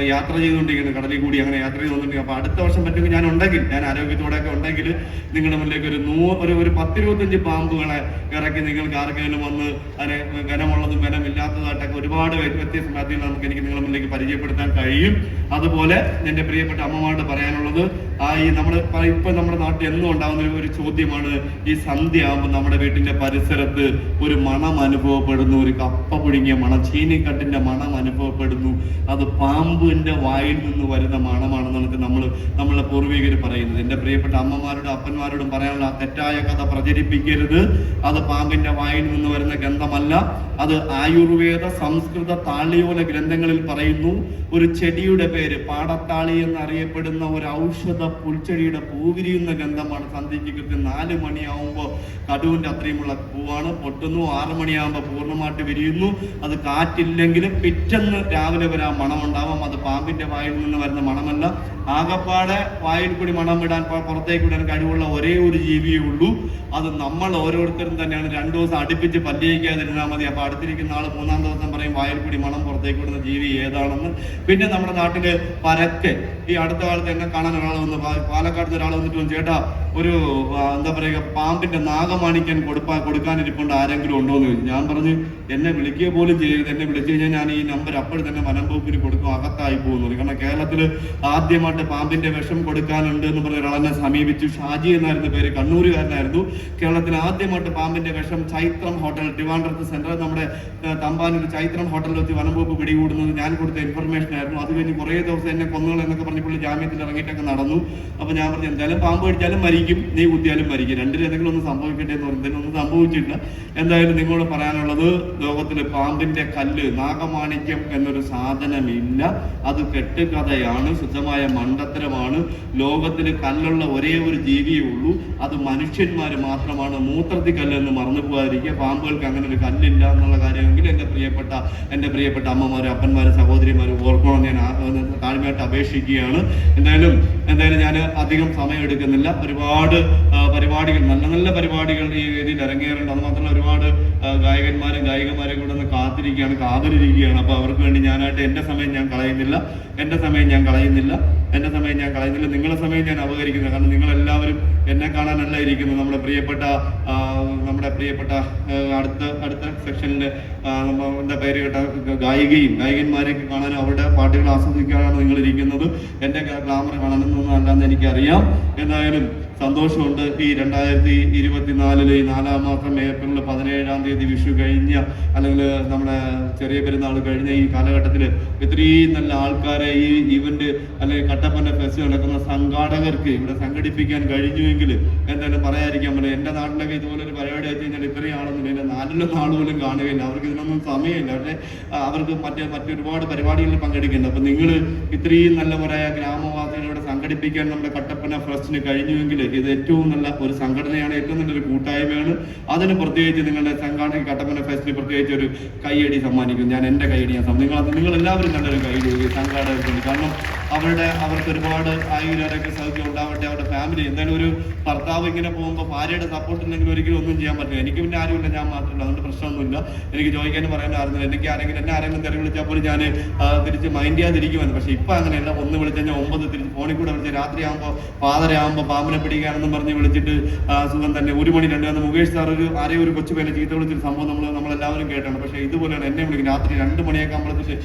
യാത്ര ചെയ്തുകൊണ്ടിരിക്കുന്നു. കടലിൽ കൂടി അങ്ങനെ യാത്ര ചെയ്തുകൊണ്ടിരിക്കുന്നത് അപ്പൊ അടുത്ത വർഷം പറ്റുമെങ്കിൽ ഞാൻ ഉണ്ടെങ്കിൽ ഞാൻ ആരോഗ്യത്തോടെ ഒക്കെ ഉണ്ടെങ്കിൽ നിങ്ങളുടെ മുന്നിലേക്ക് ഒരു നൂ ഒരു ഒരു പത്തിരുപത്തഞ്ച് പാമ്പുകളെ ഇറക്കി നിങ്ങൾക്ക് ആർക്കെങ്കിലും വന്ന് അതിനെ ഘനമുള്ളതും ഘനമില്ലാത്തതായിട്ടൊക്കെ ഒരുപാട് വ്യ- വ്യത്യസ്ത നമുക്ക് എനിക്ക് നിങ്ങളുടെ മുന്നിലേക്ക് പരിചയപ്പെടുത്താൻ കഴിയും. അതുപോലെ എന്റെ പ്രിയപ്പെട്ട അമ്മമാരോട് പറയാനുള്ളത് ആ ഈ നമ്മുടെ പ- ഇപ്പൊ നമ്മുടെ നാട്ടിൽ എന്നും ഉണ്ടാകുന്ന ഒരു- ചോദ്യമാണ് ഈ സന്ധ്യ ആകുമ്പോൾ നമ്മുടെ വീട്ടിന്റെ പരിസരത്ത് ഒരു മണം അനുഭവപ്പെടുന്നു ഒരു കപ്പ പുഴുങ്ങിയ മണം ചീനിക്കട്ടിന്റെ മണം അനുഭവപ്പെടുന്നു. അത് പാമ്പിന്റെ വായിൽ നിന്ന് വരുന്ന മണമാണെന്നാണ് നമ്മൾ നമ്മളെ പൂർവികർ പറയുന്നത്. എന്റെ പ്രിയപ്പെട്ട അമ്മമാരോടും അപ്പന്മാരോടും പറയാനുള്ള ആ തെറ്റായ കഥ പ്രചരിപ്പിക്കരുത്. അത് പാമ്പിന്റെ വായിൽ നിന്ന് വരുന്ന ഗന്ധമല്ല. അത് ആയുർവേദ സംസ്കൃത താളിയോല ഗ്രന്ഥങ്ങളിൽ പറയുന്നു ഒരു ചെടിയുടെ പേര് പാടത്താളി എന്നറിയപ്പെടുന്ന ഒരു ഔഷധ പുൽച്ചെടിയുടെ പൂവിരിയുന്ന ഗന്ധമാണ് സന്ധ്യയ്ക്ക് കൃത്യം നാല് മണിയാവുമ്പോൾ കടുവിന്റെ അത്രയുമുള്ള പൂവാണ്. പൊട്ടുന്നു ആറ് മണിയാകുമ്പോൾ പൂർണമായിട്ട് വിരിയുന്നു. അത് കാറ്റില്ലെങ്കിലും പിറ്റെന്ന് രാവിലെ വരെ ആ മണമുണ്ടാവും. അത് പാമ്പിന്റെ വായിൽ നിന്ന് വരുന്ന മണമല്ല. ആകപ്പാടെ വായിൽ കൂടി മണം വിടാൻ പ- പുറത്തേക്ക് വിടാൻ കഴിവുള്ള ഒരേ ഒരു ജീവിയേ ഉള്ളൂ. അത് നമ്മൾ ഓരോരുത്തരും തന്നെയാണ് രണ്ടു ദിവസം അടുപ്പിച്ച് പല്ലിയിക്കാതിരുന്നാൽ മതി. അപ്പൊ അടുത്തിരിക്കുന്ന ആൾ മൂന്നാം ദിവസം പറയും വായിൽ കൂടി മണം പുറത്തേക്ക് വിടുന്ന ജീവി ഏതാണെന്ന്? പിന്നെ നമ്മുടെ നാട്ടിൽ പരക്കെ. ഈ അടുത്ത കാലത്ത് എന്നെ കാണാൻ ഒരാൾ വന്ന്. പാലക്കാട് ഒരാൾ വന്നിട്ട് ചേട്ടാ ഒരു എന്താ പറയുക പാമ്പിന്റെ നാഗമാണിക്കാൻ കൊടുപ്പാ കൊടുക്കാനിരിപ്പുണ്ട് ആരെങ്കിലും ഉണ്ടോ എന്ന് ഞാൻ പറഞ്ഞു എന്നെ വിളിക്കുക പോലും ചെയ്യരുത്. എന്നെ വിളിച്ചു കഴിഞ്ഞാൽ ഞാൻ ഈ നമ്പർ അപ്പോഴും തന്നെ വനം കൊടുക്കും അകത്തായി പോകുന്നു. കാരണം കേരളത്തിൽ ആദ്യമായിട്ട് പാമ്പിന്റെ വിഷം കൊടുക്കാനുണ്ട് എന്ന് പറഞ്ഞ ഒരാളെന്നെ സമീപിച്ചു. ഷാജി എന്നായിരുന്നു പേര് കണ്ണൂരുകാരനായിരുന്നു. കേരളത്തിൽ ആദ്യമായിട്ട് പാമ്പിന്റെ വിഷം ചൈത്രം ഹോട്ടൽ ട്രിവാൻഡ്രത്ത് സെൻട്രൽ നമ്മുടെ തമ്പാനൂർ ചൈത്രം ഹോട്ടലിൽ വെച്ച് വനം വകുപ്പ് പിടികൂടുന്നത് ഞാൻ കൊടുത്ത ഇൻഫർമേഷൻ ആയിരുന്നു. അത് കഴിഞ്ഞ് കുറേ ദിവസം എന്നെ കൊന്നുകൾ എന്നൊക്കെ പറഞ്ഞ് പുള്ളി ജാമ്യത്തിൽ ഇറങ്ങിയിട്ടൊക്കെ നടന്നു. അപ്പോൾ ഞാൻ പറഞ്ഞു എന്തായാലും പാമ്പ് കടിച്ചാലും മരിക്കും നീ കുത്തിയാലും മരിക്കും. രണ്ടിലും എന്തെങ്കിലും ഒന്ന് സംഭവിക്കട്ടെ എന്ന് പറഞ്ഞു. ഒന്നും സംഭവിച്ചിട്ടില്ല എന്തായാലും നിങ്ങളോട് പറയാനുള്ളത് ലോകത്തിൽ പാമ്പിന്റെ കല്ല് നാഗമാണിക്യം എന്നൊരു സാധനമില്ല. അത് കെട്ടുകഥയാണ് ശുദ്ധമായ മണ്ടത്തരമാണ്. ലോകത്തിൽ കല്ലുള്ള ഒരേ ഒരു ജീവിയേ ഉള്ളൂ. അത് മനുഷ്യന്മാർ മാത്രമാണ്. മൂത്രത്തി കല്ലെന്ന് മറന്നു പോകാതിരിക്കുക. പാമ്പുകൾക്ക് അങ്ങനെ ഒരു കല്ലില്ല എന്നുള്ള കാര്യമെങ്കിൽ എന്റെ പ്രിയപ്പെട്ട എന്റെ പ്രിയപ്പെട്ട അമ്മമാരും അപ്പന്മാരും സഹോദരിമാരും ഓർക്കണം ഞാൻ താഴ്മയായിട്ട് അപേക്ഷിക്കുകയാണ്. എന്തായാലും എന്തായാലും ഞാൻ അധികം സമയം എടുക്കുന്നില്ല. ഒരുപാട് പരിപാടികൾ നല്ല നല്ല പരിപാടികൾ ഈ വേദിയിൽ ഇറങ്ങിയിട്ടുണ്ട് അത് മാത്രമല്ല ഒരുപാട് ഗായകന്മാരും ഗായകന്മാരും ഗായികമാരെ കൂടെ ഒന്ന് കാത്തിരിക്കുകയാണ് കാതലിരിക്കുകയാണ്. അപ്പോൾ അവർക്ക് വേണ്ടി ഞാനായിട്ട് എന്റെ സമയം ഞാൻ കളയുന്നില്ല എന്റെ സമയം ഞാൻ കളയുന്നില്ല എന്റെ സമയം ഞാൻ കളയുന്നില്ല. നിങ്ങളുടെ സമയം ഞാൻ അപകരിക്കുന്നു കാരണം നിങ്ങൾ എല്ലാവരും എന്നെ കാണാനല്ല ഇരിക്കുന്നത്. നമ്മുടെ പ്രിയപ്പെട്ട നമ്മുടെ പ്രിയപ്പെട്ട അടുത്ത അടുത്ത സെക്ഷനിലെ നമ്മുടെ പേര് കേട്ട? ഗായികയും ഗായകന്മാരെയൊക്കെ കാണാനും അവരുടെ പാട്ടുകൾ ആസ്വദിക്കാനാണ് നിങ്ങൾ ഇരിക്കുന്നത് എന്റെ ഗ്ലാമർ കാണാനൊന്നും അല്ലാന്ന് എനിക്കറിയാം. എന്തായാലും സന്തോഷമുണ്ട്. ഈ രണ്ടായിരത്തി ഇരുപത്തിനാലിൽ ഈ നാലാം മാസം ഏപ്രിൽ പതിനേഴാം തീയതി വിഷു കഴിഞ്ഞ അല്ലെങ്കിൽ നമ്മുടെ ചെറിയ പെരുന്നാൾ കഴിഞ്ഞ ഈ കാലഘട്ടത്തിൽ ഇത്രയും നല്ല ആൾക്കാരെ ഈ ഇവന്റ് അല്ലെങ്കിൽ കട്ടപ്പന ഫെസ്റ്റ് നടക്കുന്ന സംഘാടകർക്ക് ഇവിടെ സംഘടിപ്പിക്കാൻ കഴിഞ്ഞുവെങ്കിൽ എന്തായാലും പറയാതിരിക്കാൻ പറ്റില്ല. എന്റെ നാട്ടിലൊക്കെ ഇതുപോലെ ഒരു പരിപാടി വെച്ച് കഴിഞ്ഞാൽ ഇത്രയും ആളൊന്നും ഇല്ല. നാലിലും നാൾ പോലും കാണുകയില്ല. അവർക്ക് ഇതിനൊന്നും സമയമില്ല. പക്ഷേ അവർക്ക് മറ്റേ മറ്റൊരുപാട് പരിപാടികളിൽ പങ്കെടുക്കുന്നുണ്ട്. അപ്പൊ നിങ്ങൾ ഇത്രയും നല്ല പറയാ ഇവിടെ സംഘടിപ്പിക്കാൻ നമ്മുടെ കട്ടപ്പന ഫ്രസ്റ്റിന് കഴിഞ്ഞുവെങ്കിൽ ഇത് ഏറ്റവും നല്ല ഒരു സംഘടനയാണ് ഏറ്റവും നല്ലൊരു കൂട്ടായ്മയാണ്. അതിന് പ്രത്യേകിച്ച് നിങ്ങളുടെ സംഘാടക കട്ടപ്പന ഫെസ്റ്റിന് പ്രത്യേകിച്ച് ഒരു കൈയടി സമ്മാനിക്കും. ഞാൻ എന്റെ കൈയടി ഞാൻ നിങ്ങൾ നിങ്ങൾ എല്ലാവരും നല്ലൊരു കൈയടി സംഘാടകർക്കുണ്ട്. സംഘാടകർക്ക് കാരണം അവരുടെ അവർക്ക് ഒരുപാട് ആയുരാരോഗ്യ സൗഖ്യം ഉണ്ടാവട്ടെ അവരുടെ ഫാമിലി. എന്തായാലും ഒരു ഭർത്താവ് ഇങ്ങനെ പോകുമ്പോൾ ഭാര്യയുടെ സപ്പോർട്ട് ഉണ്ടെങ്കിൽ ഒരിക്കലും ഒന്നും ചെയ്യാൻ പറ്റില്ല. എനിക്ക് പിന്നെ ആരുമില്ല ഞാൻ മാത്രമല്ല അതുകൊണ്ട് പ്രശ്നമൊന്നുമില്ല. എനിക്ക് ചോദിക്കാനും പറയാനും അറിഞ്ഞില്ല എനിക്ക് ആരെങ്കിലും എന്നെ ആരെങ്കിലും തിരഞ്ഞെടുത്തപ്പോൾ ഞാൻ തിരിച്ച് മൈൻഡ് ചെയ്യാതിരിക്കുമായിരുന്നു പക്ഷെ ഇപ്പൊ അങ്ങനെയല്ല. ഒന്ന് വിളിച്ച് കഴിഞ്ഞാൽ ഒമ്പത് തിരിച്ച് ഫോണിൽ കൂടെ വിളിച്ച് രാത്രിയാകുമ്പോൾ പാതരയാകുമ്പോൾ പാമ്പിനെ പിടിക്കാനെന്നും പറഞ്ഞ് വിളിച്ചിട്ട് സുഖം തന്നെ. ഒരു മണി രണ്ട് മുകേഷ് സാർ ഒരു ആരെയും ഒരു കൊച്ചു പേരെ ചീത്ത വിളിച്ചൊരു സംഭവം നമ്മൾ നമ്മളെല്ലാവരും കേട്ടാണ്. പക്ഷേ ഇതുപോലെയാണ് എന്നെ വിളിക്കും. രാത്രി രണ്ട് മണിയൊക്കെ ആകുമ്പോഴത്തേക്ക്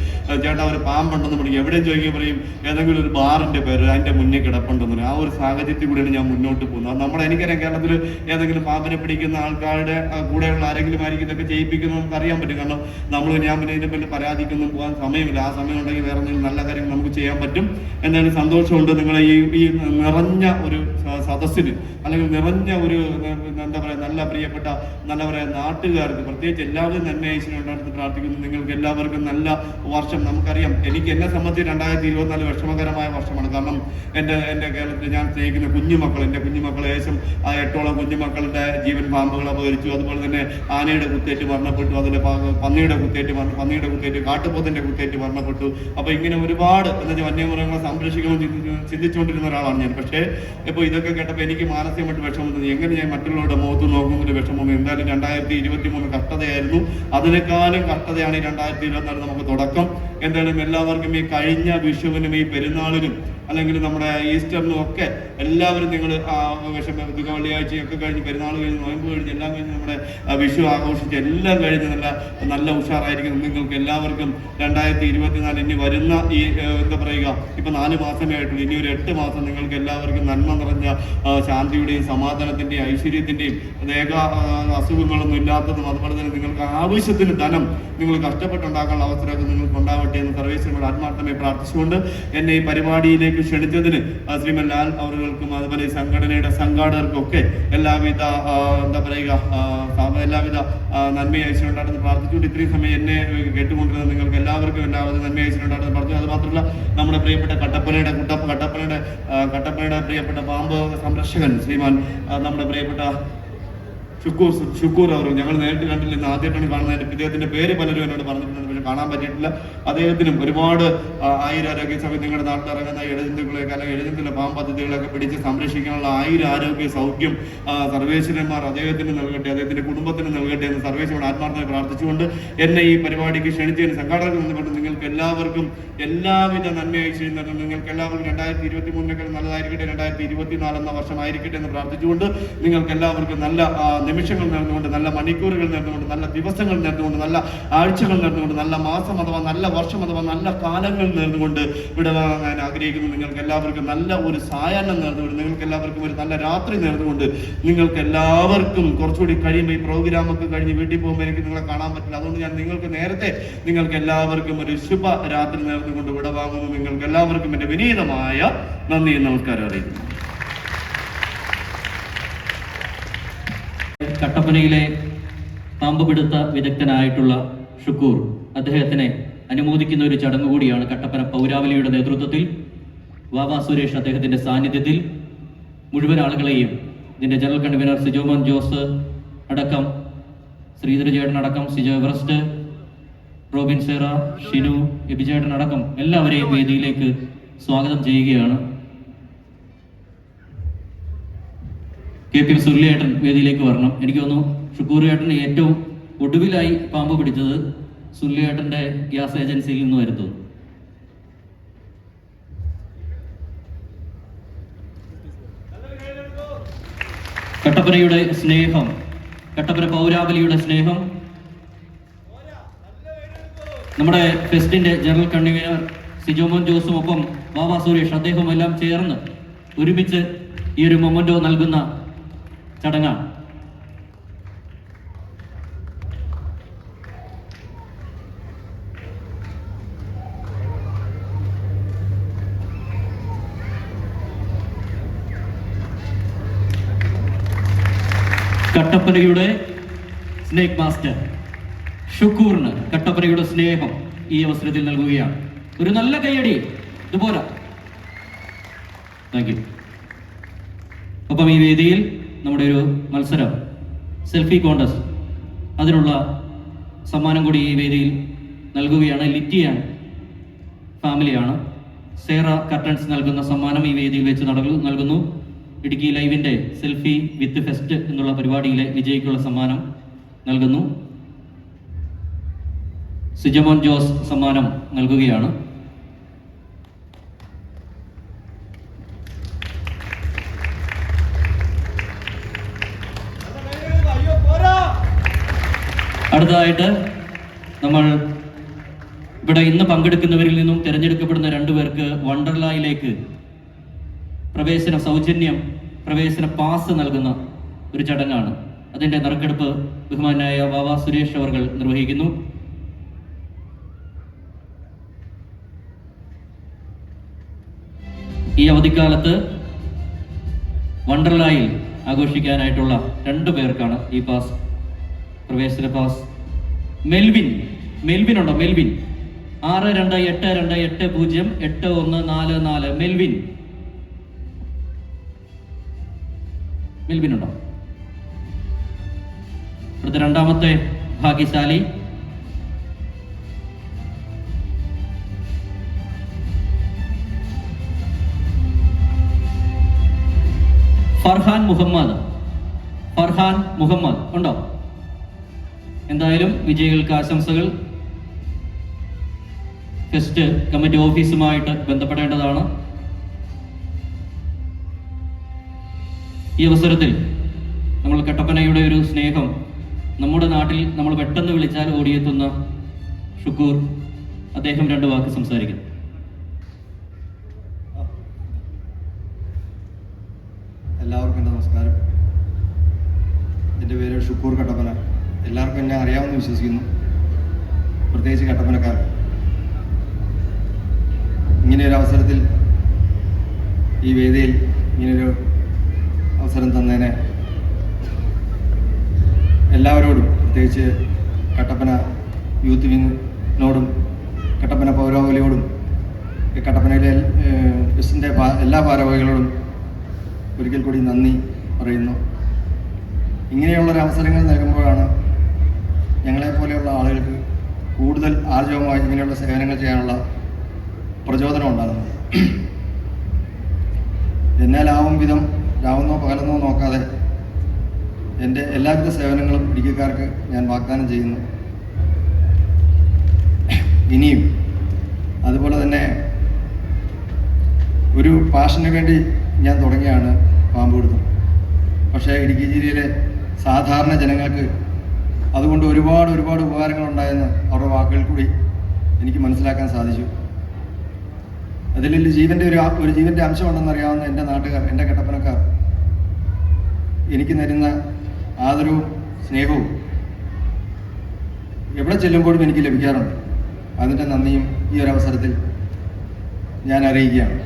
ചേട്ടാ ഒരു പാമ്പുണ്ടെന്ന് വിളിക്കും. എവിടെയും ചോദിക്കാൻ പറയും ഏതെങ്കിലും ഒരു ബാറിന്റെ പേര് അതിന്റെ മുന്നേ കിടപ്പുണ്ടെന്ന് പറയും. ആ ഒരു സാഹചര്യത്തിൽ കൂടെയാണ് ഞാൻ മുന്നോട്ട് പോകുന്നത്. അത് നമ്മുടെ എനിക്കറിയാം കേരളത്തിൽ ഏതെങ്കിലും പാമ്പിനെ പിടിക്കുന്ന ആൾക്കാരുടെ കൂടെയുള്ള ആരെങ്കിലും ആയിരിക്കും ഇതൊക്കെ ചെയ്യിപ്പിക്കുന്നത് നമുക്ക് അറിയാൻ പറ്റും. കാരണം നമ്മൾ ഞാൻ പിന്നെ ഇതിന്റെ പേരിൽ പരാതിക്കൊന്നും പോകാൻ സമയമില്ല. ആ സമയം ഉണ്ടെങ്കിൽ വേറെ എന്തെങ്കിലും നല്ല കാര്യങ്ങൾ നമുക്ക് ചെയ്യാൻ പറ്റും. എന്തായാലും സന്തോഷമുണ്ട് നിങ്ങളെ ഈ ഈ നിറഞ്ഞ ഒരു സദസ്സിന് അല്ലെങ്കിൽ നിറഞ്ഞ ഒരു എന്താ പറയുക നല്ല പ്രിയപ്പെട്ട നല്ല പറയുക നാട്ടുകാർക്ക് പ്രത്യേകിച്ച് എല്ലാവരും നന്മ ഉണ്ടായിരുന്നു പ്രാർത്ഥിക്കുന്നു. നിങ്ങൾക്ക് എല്ലാവർക്കും നല്ല വർഷം. നമുക്കറിയാം എനിക്ക് എന്നെ സംബന്ധിച്ച് രണ്ടായിരത്തി ഇരുപത്തിനാല് വിഷമകരമായ വർഷമാണ്. കാരണം എന്റെ എന്റെ കേരളത്തിൽ ഞാൻ സ്നേഹിക്കുന്ന കുഞ്ഞുമക്കൾ എന്റെ കുഞ്ഞുമക്കൾ ഏകദേശം ആ എട്ടോളം കുഞ്ഞുമക്കളുടെ ജീവൻ പാമ്പുകൾ അപകരിച്ചു അതുപോലെ തന്നെ ആനയുടെ കുത്തേറ്റ് മരണപ്പെട്ടു. അതിലെ പന്നിയുടെ കുത്തേറ്റ് പന്നിയുടെ കുത്തേറ്റ് കാട്ടുപോത്തിന്റെ കുത്തേറ്റ് മരണപ്പെട്ടു. അപ്പോൾ ഇങ്ങനെ ഒരുപാട് എന്താ വന്യമൃഗങ്ങളെ ചിന്തിച്ചു- ചിന്തിച്ചുകൊണ്ടിരുന്ന ഒരാളാണ് ഞാൻ. പക്ഷേ ഇപ്പോൾ ഇതൊക്കെ കേട്ടപ്പോൾ എനിക്ക് മാനസികമായിട്ട് വിഷമം എങ്ങനെ ഞാൻ മറ്റുള്ളവരുടെ മുഖത്ത് നോക്കുന്നൊരു വിഷമം? എന്തായാലും രണ്ടായിരത്തി ഇരുപത്തി മൂന്ന് കഷ്ടതയായിരുന്നു അതിനേക്കാളും കഷ്ടതയാണ് ഈ രണ്ടായിരത്തി ഇരുപത്തിനാല് നമുക്ക് തുടക്കം. എന്തായാലും എല്ലാവർക്കും ഈ കഴിഞ്ഞ വിഷുവിനും ഈ പെരുന്നാളിനും അല്ലെങ്കിൽ നമ്മുടെ ഈസ്റ്ററിലും ഒക്കെ എല്ലാവരും നിങ്ങൾ വിഷമ വെള്ളിയാഴ്ചയൊക്കെ കഴിഞ്ഞ് പെരുന്നാൾ കഴിഞ്ഞ് നോയമ്പ് കഴിഞ്ഞ് എല്ലാം കഴിഞ്ഞ് നമ്മുടെ വിഷു ആഘോഷിച്ച് എല്ലാം കഴിഞ്ഞ് നല്ല നല്ല ഉഷാറായിരിക്കും നിങ്ങൾക്ക് എല്ലാവർക്കും രണ്ടായിരത്തി ഇരുപത്തിനാല് ഇനി വരുന്ന ഈ എന്താ പറയുക ഇപ്പം നാല് മാസമേ ആയിട്ടുള്ളൂ. ഇനി ഒരു എട്ട് മാസം നിങ്ങൾക്ക് എല്ലാവർക്കും നന്മ നിറഞ്ഞ ശാന്തിയുടെയും സമാധാനത്തിന്റെയും ഐശ്വര്യത്തിന്റെയും ആ, അസുഖങ്ങളൊന്നും ഇല്ലാത്തതും അതുപോലെ തന്നെ നിങ്ങൾക്ക് ആവശ്യത്തിന് ധനം നിങ്ങൾ കഷ്ടപ്പെട്ടുണ്ടാക്കാനുള്ള അവസരമൊക്കെ നിങ്ങൾക്ക് ഉണ്ടാവട്ടെ എന്ന് സർവേശ്വരനോട് ആത്മാർത്ഥമായി പ്രാർത്ഥിച്ചുകൊണ്ട് എന്നെ ഈ പരിപാടിയിലേക്ക് ക്ഷണിച്ചതിന് ആ, ശ്രീമൻ ലാൽ അവർക്കും അതുപോലെ സംഘടനയുടെ സംഘാടകർക്കും ഒക്കെ എല്ലാവിധ എന്താ പറയുക എല്ലാവിധ നന്മയെ നന്മയും ഉണ്ടാകുന്ന പ്രാർത്ഥിച്ചുകൊണ്ട് ഇത്രയും സമയം എന്നെ കേട്ടുകൊണ്ടിരുന്ന നിങ്ങൾക്ക് എല്ലാവർക്കും എല്ലാവരും നന്മ ഐശ്വര്യം ഉണ്ടാകുന്ന പറഞ്ഞു. അത് മാത്രമല്ല നമ്മുടെ പ്രിയപ്പെട്ട കട്ടപ്പനയുടെ കുട്ടപ്പ കട്ടപ്പനയുടെ കട്ടപ്പനയുടെ പ്രിയപ്പെട്ട പാമ്പ് സംരക്ഷകൻ ശ്രീമാൻ നമ്മുടെ പ്രിയപ്പെട്ട ഷുക്കൂർ ഷുക്കൂർ അവർ ഞങ്ങൾ നേരിട്ട് കണ്ടില്ല. ഇന്ന് ആദ്യമായിട്ടാണ് കാണുന്നത്. ഇദ്ദേഹത്തിന്റെ പേര് പലരും എന്നോട് പറഞ്ഞിട്ടുണ്ട്. കാണാൻ പറ്റിയിട്ടില്ല. അദ്ദേഹത്തിനും ഒരുപാട് ആയുരാരോഗ്യ സഭ നിങ്ങളുടെ നാട്ടിൽ ഇറങ്ങുന്ന എഴുതുകളെയൊക്കെ അല്ലെങ്കിൽ എഴുതുന്ന പാമ്പ് പദ്ധതികളൊക്കെ പിടിച്ച് സംരക്ഷിക്കാനുള്ള ആയുരാരോഗ്യ സൗഖ്യം സർവേശ്വരന്മാർ അദ്ദേഹത്തിന് നൽകട്ടെ അദ്ദേഹത്തിന്റെ കുടുംബത്തിന് നൽകട്ടെ എന്ന് സർവേശ്വരനോട് ആത്മാർത്ഥമായി പ്രാർത്ഥിച്ചുകൊണ്ട് എന്നെ ഈ പരിപാടിക്ക് ക്ഷണിച്ചതിന് സംഘാടകർക്ക് ബന്ധപ്പെട്ട് നിങ്ങൾക്ക് എല്ലാവർക്കും എല്ലാവിധ നന്മയായി ചെയ്യുന്നുണ്ട് നിങ്ങൾക്ക് എല്ലാവർക്കും രണ്ടായിരത്തി ഇരുപത്തി മൂന്നിനേക്കാൾ നല്ലതായിരിക്കട്ടെ രണ്ടായിരത്തി ഇരുപത്തിനാല് എന്ന വർഷമായിരിക്കട്ടെ എന്ന് പ്രാർത്ഥിച്ചുകൊണ്ട് നിങ്ങൾക്ക് എല്ലാവർക്കും നല്ല നിമിഷങ്ങൾ നേർന്നുകൊണ്ട് നല്ല മണിക്കൂറുകൾ നേർന്നുകൊണ്ട് നല്ല ദിവസങ്ങൾ നേർന്നുകൊണ്ട് നല്ല ആഴ്ചകൾ നേർന്നുകൊണ്ട് നല്ല മാസം അഥവാ നല്ല വർഷം അഥവാ നല്ല കാലങ്ങൾ നേർന്നുകൊണ്ട് ഇവിടെ വാങ്ങാൻ ആഗ്രഹിക്കുന്നു. നിങ്ങൾക്ക് എല്ലാവർക്കും നല്ല ഒരു സായാഹ്നം നേർന്നുകൊണ്ട് നിങ്ങൾക്ക് എല്ലാവർക്കും ഒരു നല്ല രാത്രി നേർന്നുകൊണ്ട് നിങ്ങൾക്ക് എല്ലാവർക്കും കുറച്ചുകൂടി കഴിയുമ്പോൾ ഈ പ്രോഗ്രാം ഒക്കെ കഴിഞ്ഞ് വീട്ടിൽ പോകുമ്പോൾ എനിക്ക് നിങ്ങളെ കാണാൻ പറ്റില്ല. അതുകൊണ്ട് ഞാൻ നിങ്ങൾക്ക് നേരത്തെ നിങ്ങൾക്ക് എല്ലാവർക്കും ഒരു ശുഭ രാത്രി നേർന്നുകൊണ്ട് ഇവിടെ വാങ്ങുന്നു. നിങ്ങൾക്ക് എല്ലാവർക്കും എന്റെ വിനീതമായ നന്ദി നമസ്കാരം അറിയിക്കുന്നു. കട്ടപ്പനയിലെ പാമ്പ് പിടുത്ത വിദഗ്ധനായിട്ടുള്ള ഷുക്കൂർ അദ്ദേഹത്തിനെ അനുമോദിക്കുന്ന ഒരു ചടങ്ങ് കൂടിയാണ് കട്ടപ്പന പൗരാവലിയുടെ നേതൃത്വത്തിൽ. വാവാ സുരേഷ് അദ്ദേഹത്തിന്റെ സാന്നിധ്യത്തിൽ മുഴുവൻ ആളുകളെയും ഇതിന്റെ ജനറൽ കൺവീനർ സിജോമോൻ ജോസ് അടക്കം ശ്രീധര ചേട്ടൻ അടക്കം സിജോ എവറസ്റ്റ് റോബിൻ സേറ ഷിനു എബിചേട്ടൻ അടക്കം എല്ലാവരെയും വേദിയിലേക്ക് സ്വാഗതം ചെയ്യുകയാണ്. കെ പി സുല്ലേട്ടൻ വേദിയിലേക്ക് വരണം. എനിക്ക് തോന്നുന്നു ഷുക്കൂർ ഏട്ടൻ ഏറ്റവും ഒടുവിലായി പാമ്പ് പിടിച്ചത് സുല്ലിയേട്ടന്റെ ഗ്യാസ് ഏജൻസിയിൽ നിന്ന് വരുത്തുന്നു കട്ടപ്പനയുടെ സ്നേഹം കട്ടപ്പന പൗരാവലിയുടെ സ്നേഹം. നമ്മുടെ ഫെസ്റ്റിന്റെ ജനറൽ കൺവീനർ സിജോമോൻ ജോസും ഒപ്പം ബാബ സുരേഷ് അദ്ദേഹം എല്ലാം ചേർന്ന് ഒരുമിച്ച് ഈ ഒരു മൊമെന്റോ നൽകുന്ന ചടങ്ങാണ്. കട്ടപ്പനയുടെ സ്നേക് മാസ്റ്റർ ഷുക്കൂറിന് കട്ടപ്പനയുടെ സ്നേഹം ഈ അവസരത്തിൽ നൽകുകയാണ്. ഒരു നല്ല കൈയടി ഇതുപോലെ. താങ്ക് യു ഒപ്പം ഈ വേദിയിൽ നമ്മുടെ ഒരു മത്സരം സെൽഫി കോണ്ടസ്റ്റ് അതിനുള്ള സമ്മാനം കൂടി ഈ വേദിയിൽ നൽകുകയാണ്. ലിറ്റിയാണ് ഫാമിലിയാണ് സേറ കർട്ടൻസ് നൽകുന്ന സമ്മാനം ഈ വേദിയിൽ വെച്ച് നടക്കുന്നു ഇടുക്കി ലൈവിന്റെ സെൽഫി വിത്ത് ഫെസ്റ്റ് എന്നുള്ള പരിപാടിയിലെ വിജയിക്കുള്ള സമ്മാനം നൽകുന്നു. സുജമോൻ ജോസ് സമ്മാനം നൽകുകയാണ്. അടുത്തതായിട്ട് നമ്മൾ ഇവിടെ ഇന്ന് പങ്കെടുക്കുന്നവരിൽ നിന്നും തിരഞ്ഞെടുക്കപ്പെടുന്ന രണ്ടുപേർക്ക് വണ്ടർലായിലേക്ക് പ്രവേശന സൗജന്യം പ്രവേശന പാസ് നൽകുന്ന ഒരു ചടങ്ങാണ്. അതിന്റെ നറുക്കെടുപ്പ് ബഹുമാനായ വാവ സുരേഷ് അവർകൾ നിർവഹിക്കുന്നു. ഈ അവധിക്കാലത്ത് വണ്ടർലായിൽ ആഘോഷിക്കാനായിട്ടുള്ള രണ്ടു പേർക്കാണ് ഈ പാസ് പ്രവേശന പാസ്. മെൽവിൻ മെൽവിൻ ഉണ്ടോ? മെൽവിൻ. ആറ് രണ്ട് എട്ട് രണ്ട് എട്ട് പൂജ്യം എട്ട് ഒന്ന് നാല് നാല്. മെൽവിൻ. ഉണ്ടോ അടുത്ത രണ്ടാമത്തെ ഭാഗ്യശാലി. ഫർഹാൻ മുഹമ്മദ്. ഫർഹാൻ മുഹമ്മദ് ഉണ്ടോ? എന്തായാലും വിജയികൾക്ക് ആശംസകൾ. ഫെസ്റ്റ് കമ്മിറ്റി ഓഫീസുമായിട്ട് ബന്ധപ്പെടേണ്ടതാണ്. ഈ അവസരത്തിൽ നമ്മൾ കട്ടപ്പനയുടെ ഒരു സ്നേഹം നമ്മുടെ നാട്ടിൽ നമ്മൾ പെട്ടെന്ന് വിളിച്ചാൽ ഓടിയെത്തുന്ന ഷുക്കൂർ അദ്ദേഹം രണ്ട് വാക്ക് സംസാരിക്കുന്നു. എല്ലാവർക്കും എന്റെ നമസ്കാരം. എന്റെ പേര് ഷുക്കൂർ കട്ടപ്പന. എല്ലാവർക്കും എന്നെ അറിയാമെന്ന് വിശ്വസിക്കുന്നു. പ്രത്യേകിച്ച് കട്ടപ്പനക്കാർ ഇങ്ങനെയൊരു അവസരത്തിൽ ഈ വേദിയിൽ ഇങ്ങനൊരു അവസരം തന്നതിന് എല്ലാവരോടും പ്രത്യേകിച്ച് കട്ടപ്പന യൂത്ത് വിങ്ങിനോടും കട്ടപ്പന പൗരാവലിയോടും കട്ടപ്പനയിലെ ബസ്സിന്റെ എല്ലാ ഭാരവാഹികളോടും ഒരിക്കൽ കൂടി നന്ദി പറയുന്നു. ഇങ്ങനെയുള്ളൊരു അവസരങ്ങൾ നൽകുമ്പോഴാണ് ഞങ്ങളെപ്പോലെയുള്ള ആളുകൾക്ക് കൂടുതൽ ആർജവമായി ഇങ്ങനെയുള്ള സേവനങ്ങൾ ചെയ്യാനുള്ള പ്രചോദനം ഉണ്ടാകുന്നത്. എന്നാലാവും വിധം രാവുന്നോ പകലെന്നോ നോക്കാതെ എന്റെ എല്ലാവിധ സേവനങ്ങളും ഇടുക്കിക്കാർക്ക് ഞാൻ വാഗ്ദാനം ചെയ്യുന്നു. ഇനിയും അതുപോലെ തന്നെ ഒരു പാഷന് വേണ്ടി ഞാൻ തുടങ്ങിയാണ് പാമ്പ് പിടുത്തം പക്ഷേ ഇടുക്കി ജില്ലയിലെ സാധാരണ ജനങ്ങൾക്ക് അതുകൊണ്ട് ഒരുപാട് ഒരുപാട് ഉപകാരങ്ങളുണ്ടായെന്ന് അവരുടെ വാക്കുകൾ കൂടി എനിക്ക് മനസ്സിലാക്കാൻ സാധിച്ചു. അതിൽ ജീവന്റെ ഒരു ഒരു ജീവന്റെ അംശമുണ്ടെന്ന് അറിയാവുന്ന എന്റെ നാട്ടുകാർ എന്റെ കട്ടപ്പനക്കാർ എനിക്ക് തരുന്ന ആദരവും സ്നേഹവും എവിടെ ചെല്ലുമ്പോഴും എനിക്ക് ലഭിക്കാറുണ്ട്. അതിന്റെ നന്ദിയും ഈ ഒരു അവസരത്തിൽ ഞാൻ അറിയിക്കുകയാണ്.